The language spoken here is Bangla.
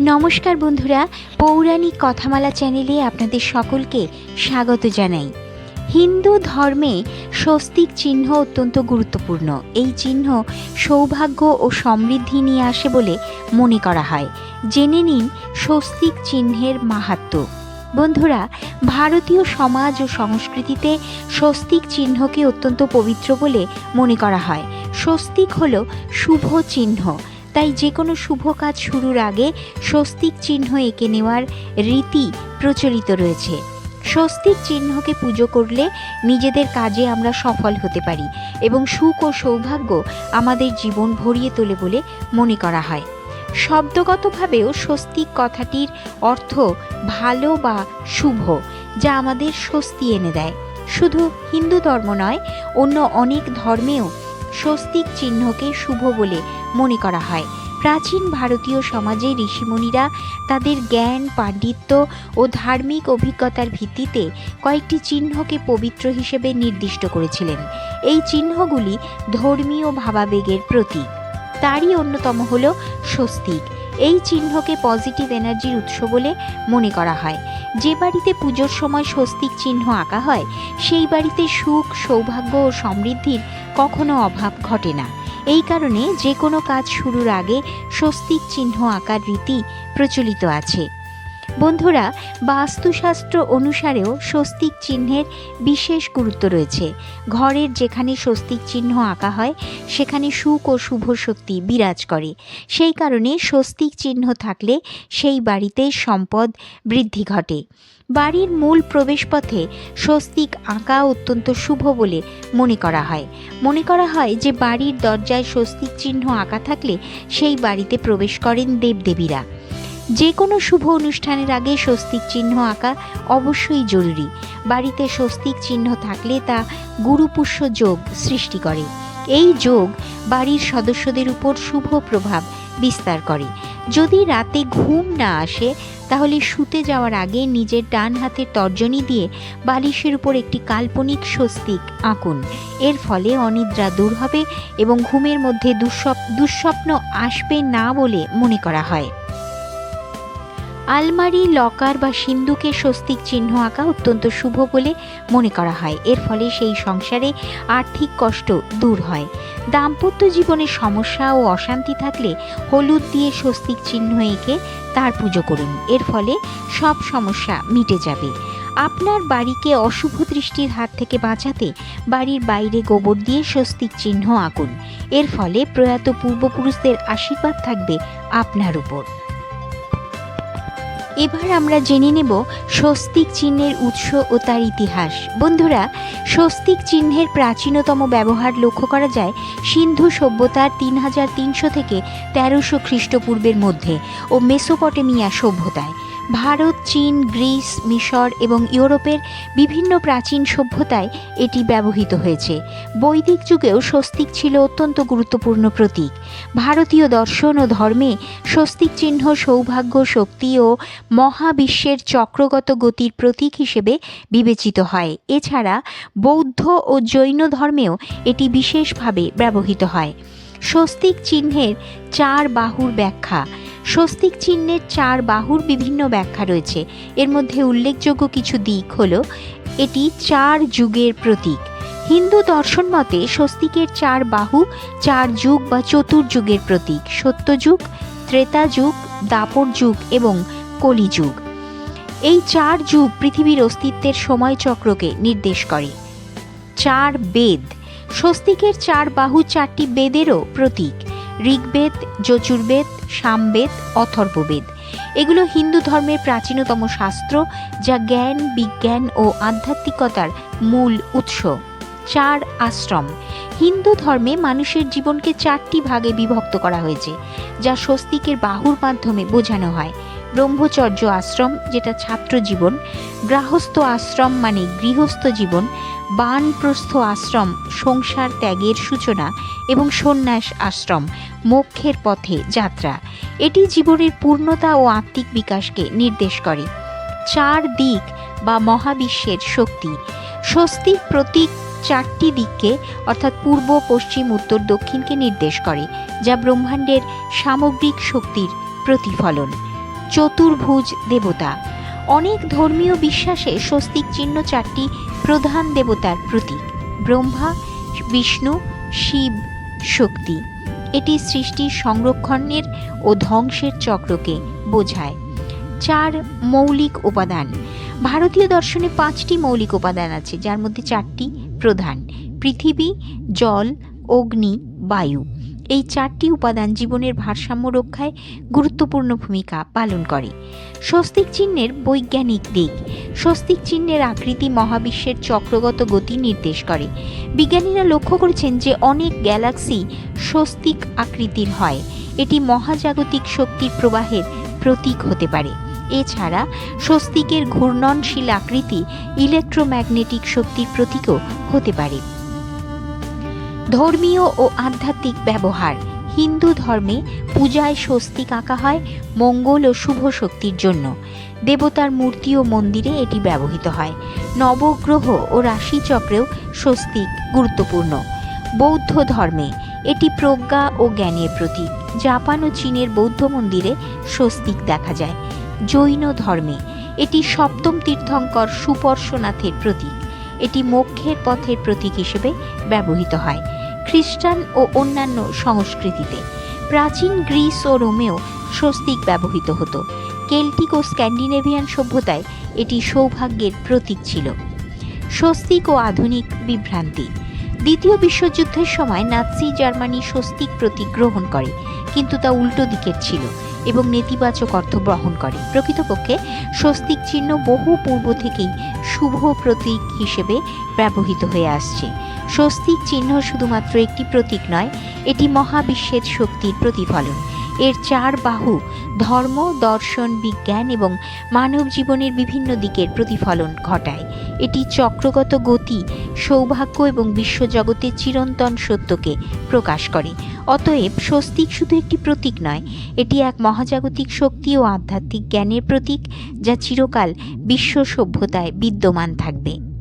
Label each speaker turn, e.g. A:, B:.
A: নমস্কার বন্ধুরা, পৌরাণিক কথামালা চ্যানেলে আপনাদের সকলকে স্বাগত জানাই। হিন্দু ধর্মে স্বস্তিক চিহ্ন অত্যন্ত গুরুত্বপূর্ণ। এই চিহ্ন সৌভাগ্য ও সমৃদ্ধি নিয়ে আসে বলে মনে করা হয়। জেনে নিন স্বস্তিক চিহ্নের মাহাত্ম্য বন্ধুরা, ভারতীয় সমাজ ও সংস্কৃতিতে স্বস্তিক চিহ্নকে অত্যন্ত পবিত্র বলে মনে করা হয়। স্বস্তিক হল শুভ চিহ্ন। তাই যে কোনো শুভ কাজ শুরুর আগে স্বস্তিক চিহ্ন এঁকে নেওয়ার রীতি প্রচলিত রয়েছে। স্বস্তিক চিহ্নকে পুজো করলে নিজেদের কাজে আমরা সফল হতে পারি এবং সুখ ও সৌভাগ্য আমাদের জীবন ভরিয়ে তোলে বলে মনে করা হয়। শব্দগতভাবেও স্বস্তিক কথাটির অর্থ ভালো বা শুভ, যা আমাদের স্বস্তি এনে দেয়। শুধু হিন্দু ধর্ম নয়, অন্য অনেক ধর্মেও স্বস্তিক চিহ্নকে শুভ বলে মনে করা হয়। প্রাচীন ভারতীয় সমাজে ঋষিমুনিরা তাদের জ্ঞান, পাণ্ডিত্য ও ধার্মিক অভিজ্ঞতার ভিত্তিতে কয়েকটি চিহ্নকে পবিত্র হিসেবে নির্দিষ্ট করেছিলেন। এই চিহ্নগুলি ধর্মীয় ভাবাবেগের প্রতীক। তারই অন্যতম হল স্বস্তিক। এই চিহ্নকে পজিটিভ এনার্জির উৎস বলে মনে করা হয়। যে বাড়িতে পুজোর সময় স্বস্তিক চিহ্ন আঁকা হয়, সেই বাড়িতে সুখ, সৌভাগ্য ও সমৃদ্ধির কখনো অভাব ঘটে না। এই কারণে যে কোনো কাজ শুরুর আগে স্বস্তিক চিহ্ন আঁকার রীতি প্রচলিত আছে। বন্ধুরা, বাস্তুশাস্ত্র অনুসারেও স্বস্তিক চিহ্নের বিশেষ গুরুত্ব রয়েছে। ঘরের যেখানে স্বস্তিক চিহ্ন আঁকা হয়, সেখানে সুখ ও শুভ শক্তি বিরাজ করে। সেই কারণে স্বস্তিক চিহ্ন থাকলে সেই বাড়িতে সম্পদ বৃদ্ধি ঘটে। বাড়ির মূল প্রবেশপথে স্বস্তিক আঁকা অত্যন্ত শুভ বলে মনে করা হয়। মনে করা হয় যে, বাড়ির দরজায় স্বস্তিক চিহ্ন আঁকা থাকলে সেই বাড়িতে প্রবেশ করেন দেবদেবীরা। যে কোনো শুভ অনুষ্ঠানের আগে স্বস্তিক চিহ্ন আঁকা অবশ্যই জরুরি। বাড়িতে স্বস্তিক চিহ্ন থাকলে তা গুরুপুষ্য যোগ সৃষ্টি করে। এই যোগ বাড়ির সদস্যদের উপর শুভ প্রভাব বিস্তার করে। যদি রাতে ঘুম না আসে, তাহলে শুতে যাওয়ার আগে নিজের ডান হাতের তর্জনী দিয়ে বালিশের উপর একটি কাল্পনিক স্বস্তিক আঁকুন। এর ফলে অনিদ্রা দূর হবে এবং ঘুমের মধ্যে দুঃস্বপ দুঃস্বপ্ন আসবে না বলে মনে করা হয়। আলমারি, লকার বা সিন্ধুকে স্বস্তিক চিহ্ন আঁকা অত্যন্ত শুভ বলে মনে করা হয়। এর ফলে সেই সংসারে আর্থিক কষ্ট দূর হয়। দাম্পত্য জীবনে সমস্যা ও অশান্তি থাকলে হলুদ দিয়ে স্বস্তিক চিহ্ন এঁকে তার পুজো করুন। এর ফলে সব সমস্যা মিটে যাবে। আপনার বাড়িকে অশুভ দৃষ্টির হাত থেকে বাঁচাতে বাড়ির বাইরে গোবর দিয়ে স্বস্তিক চিহ্ন আঁকুন। এর ফলে প্রয়াত পূর্বপুরুষদের আশীর্বাদ থাকবে আপনার উপর। এবার আমরা জেনে নেব স্বস্তিক চিহ্নের উৎস ও তার ইতিহাস। বন্ধুরা, স্বস্তিক চিহ্নের প্রাচীনতম ব্যবহার লক্ষ্য করা যায় সিন্ধু সভ্যতার তিন হাজার তিনশো থেকে তেরোশো খ্রিস্টপূর্বের মধ্যে ও মেসোপটেমিয়া সভ্যতায়। ভারত, চীন, গ্রিস, মিশর এবং ইউরোপের বিভিন্ন প্রাচীন সভ্যতায় এটি ব্যবহৃত হয়েছে। বৈদিক যুগেও স্বস্তিক ছিল অত্যন্ত গুরুত্বপূর্ণ প্রতীক। ভারতীয় দর্শন ও ধর্মে স্বস্তিক চিহ্ন, সৌভাগ্য, শক্তি ও মহাবিশ্বের চক্রগত গতির প্রতীক হিসেবে বিবেচিত হয়। এছাড়া বৌদ্ধ ও জৈন ধর্মেও এটি বিশেষভাবে ব্যবহৃত হয়। স্বস্তিক চিহ্নের চার বাহুর ব্যাখ্যা। স্বস্তিক চিহ্নের চার বাহুর বিভিন্ন ব্যাখ্যা রয়েছে। এর মধ্যে উল্লেখযোগ্য কিছু দিক হল, এটি চার যুগের প্রতীক। হিন্দু দর্শন মতে স্বস্তিকের চার বাহু চার যুগ বা চতুর্যুগের প্রতীক, সত্যযুগ ত্রেতা যুগ দাপর যুগ এবং কলিযুগ। এই চার যুগ পৃথিবীর অস্তিত্বের সময়চক্রকে নির্দেশ করে। চার বেদ। স্বস্তিকের চার বাহু চারটি বেদেরও প্রতীক। ঋগ্বেদ, যচুর্বেদ, সামবেদ, অথর্ববেদ। এগুলো হিন্দু ধর্মের প্রাচীনতম শাস্ত্র যা জ্ঞান, বিজ্ঞান ও আধ্যাত্মিকতার মূল উৎস। চার আশ্রম। হিন্দু ধর্মে মানুষের জীবনকে চারটি ভাগে বিভক্ত করা হয়েছে, যা স্বস্তিকের বাহুর মাধ্যমে বোঝানো হয়। ব্রহ্মচর্য আশ্রম, যেটা ছাত্র জীবন, গৃহস্থ আশ্রম মানে গৃহস্থ জীবন, বানপ্রস্থ আশ্রম, সংসার ত্যাগের সূচনা এবং সন্ন্যাস আশ্রম, মোক্ষের পথে যাত্রা। এটি জীবনের পূর্ণতা ও আত্মিক বিকাশকে নির্দেশ করে। চার দিক বা মহাবিশ্বের শক্তি। স্বস্তিক প্রতীক চারটি দিককে, অর্থাৎ পূর্ব, পশ্চিম, উত্তর, দক্ষিণকে নির্দেশ করে, যা ব্রহ্মাণ্ডের সামগ্রিক শক্তির প্রতিফলন। চতুর্ভুজ দেবতা। অনেক ধর্মীয় বিশ্বাসে স্বস্তিক চিহ্ন চারটি প্রধান দেবতার প্রতীক, ব্রহ্মা, বিষ্ণু, শিব, শক্তি। এটি সৃষ্টির সংরক্ষণের ও ধ্বংসের চক্রকে বোঝায়। চার মৌলিক উপাদান। ভারতীয় দর্শনে পাঁচটি মৌলিক উপাদান আছে, যার মধ্যে চারটি প্রধান। পৃথিবী, জল, অগ্নি, বায়ু। এই চারটি উপাদান জীবনের ভারসাম্য রক্ষায় গুরুত্বপূর্ণ ভূমিকা পালন করে। স্বস্তিক চিহ্নের বৈজ্ঞানিক দিক। স্বস্তিক চিহ্নের আকৃতি মহাবিশ্বের চক্রগত গতি নির্দেশ করে। বিজ্ঞানীরা লক্ষ্য করেছেন যে অনেক গ্যালাক্সি স্বস্তিক আকৃতির হয়। এটি মহাজাগতিক শক্তির প্রবাহের প্রতীক হতে পারে। এছাড়া স্বস্তিকের ঘূর্ণনশীল আকৃতি ইলেকট্রোম্যাগনেটিক শক্তির প্রতীকও হতে পারে। ধর্মীয় ও আধ্যাত্মিক ব্যবহার। হিন্দু ধর্মে পূজায় স্বস্তিক আঁকা হয়, মঙ্গল ও শুভ শক্তির জন্য। দেবতার মূর্তি ও মন্দিরে এটি ব্যবহৃত হয়। নবগ্রহ ও রাশিচক্রেও স্বস্তিক গুরুত্বপূর্ণ। বৌদ্ধ ধর্মে এটি প্রজ্ঞা ও জ্ঞানের প্রতীক। জাপান ও চীনের বৌদ্ধ মন্দিরে স্বস্তিক দেখা যায়। জৈন ধর্মে এটি সপ্তম তীর্থঙ্কর সুপর্শনাথের প্রতীক। এটি মোক্ষের পথের প্রতীক হিসেবে ব্যবহৃত হয়, খ্রিস্টান ও অন্যান্য সংস্কৃতিতে। প্রাচীন গ্রিস ও রোমেও স্বস্তিক ব্যবহৃত হতো। কেল্টিক ও স্ক্যান্ডিনেভিয়ান সভ্যতায় এটি সৌভাগ্যের প্রতীক ছিল। স্বস্তিক ও আধুনিক বিভ্রান্তি। দ্বিতীয় বিশ্বযুদ্ধের সময় নাৎসি জার্মানি স্বস্তিক প্রতীক গ্রহণ করে, কিন্তু তা উল্টো দিকের ছিল। এবং নেতিবাচক অর্থ বহন করে। প্রকৃতপক্ষে স্বস্তিক চিহ্ন বহু পূর্ব থেকেই শুভ প্রতীক হিসেবে ব্যবহৃত হয়ে আসছে। স্বস্তিক চিহ্ন শুধুমাত্র একটি প্রতীক নয়, এটি মহাবিশ্বের শক্তির প্রতিফলন। এর চার বাহু, ধর্ম, দর্শন, বিজ্ঞান এবং মানব জীবনের বিভিন্ন দিকের প্রতিফলন ঘটায়। এটি চক্রগত গতি, সৌভাগ্য এবং বিশ্বজগতের চিরন্তন সত্যকে প্রকাশ করে। অতএব স্বস্তিক শুধু একটি প্রতীক নয়, এটি এক মহাজাগতিক শক্তি ও আধ্যাত্মিক জ্ঞানের প্রতীক যা চিরকাল বিশ্ব সভ্যতায় বিদ্যমান থাকবে।